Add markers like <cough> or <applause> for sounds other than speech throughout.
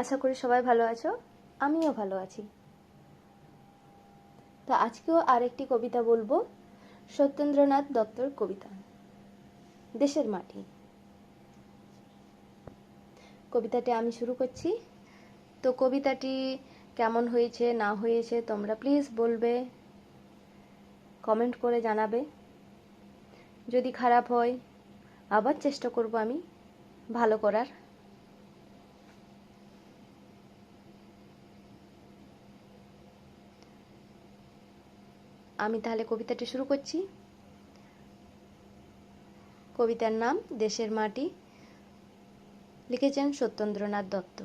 আশা করি সবাই ভালো আছো। আমিও ভালো আছি। তো আজকেও আরেকটি কবিতা বলব। সত্যেন্দ্রনাথ দত্তর কবিতা। দেশের মাটি। কবিতাটি আমি শুরু করছি। তো কবিতাটি কেমন হয়েছে, না হয়েছে, তোমরা প্লিজ বলবে। কমেন্ট করে জানাবে। যদি খারাপ হয়, আবার চেষ্টা করব আমি ভালো করার। আমি তাহলে কবিতাটি শুরু করছি। কবিতার নাম দেশের মাটি। লিখেছেন সত্যেন্দ্রনাথ দত্ত।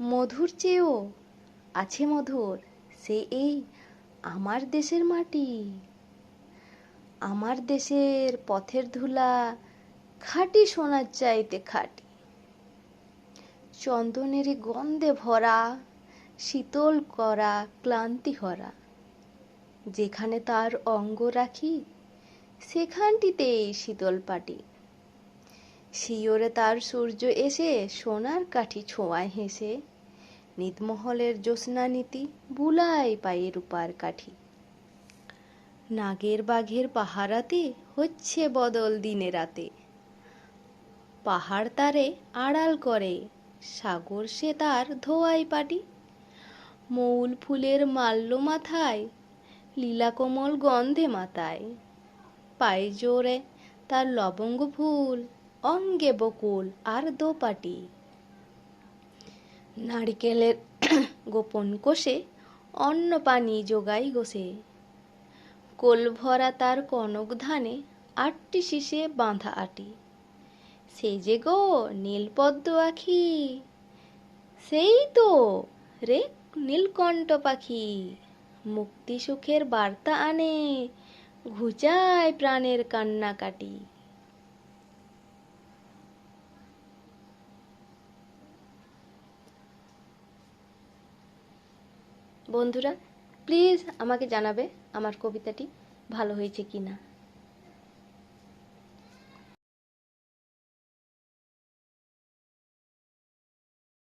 মধুর চেয়েও আছে মধুর, সে এই আমার দেশের মাটি। আমার দেশের পথের ধুলা খাঁটি সোনার চাইতে খাঁটি। চন্দনেরই গন্ধে ভরা শীতল করা ক্লান্তি হরা যেখানে তার অঙ্গ রাখি সেখানটিতেই শীতল পাটি। শিওরে তার সূর্য এসে সোনার কাঠি ছোঁয়ায় হেসে নিতমহলের জ্যোৎস্না নীতি বুলাই পায়ে রূপার কাঠি। নাগের বাঘের পাহারাতে হচ্ছে বদল দিনে রাতে। পাহাড় তারে আড়াল করে, সাগর সে তার ধোয়াই পাটি। মৌল ফুলের মাল্য মাথায়, লীলাকমল গন্ধে মাতায়। পায়ে জোরে তার লবঙ্গ ফুল, অঙ্গে বকুল আর দোপাটি। নারিকেলের <clears throat> গোপন কোষে অন্ন পানি যোগাই গোসে কোল ভরা তার কনক ধানে আটটি শীষে বাঁধা আটি। সে যে গো নীলপদ্ম আখি, সেই তো রে নীলকণ্ঠ পাখি। মুক্তি সুখের বার্তা আনে, ঘুচায় প্রাণের কান্নাকাটি। বন্ধুরা প্লিজ আমাকে জানাবে আমার কবিতাটি ভালো হয়েছে কি না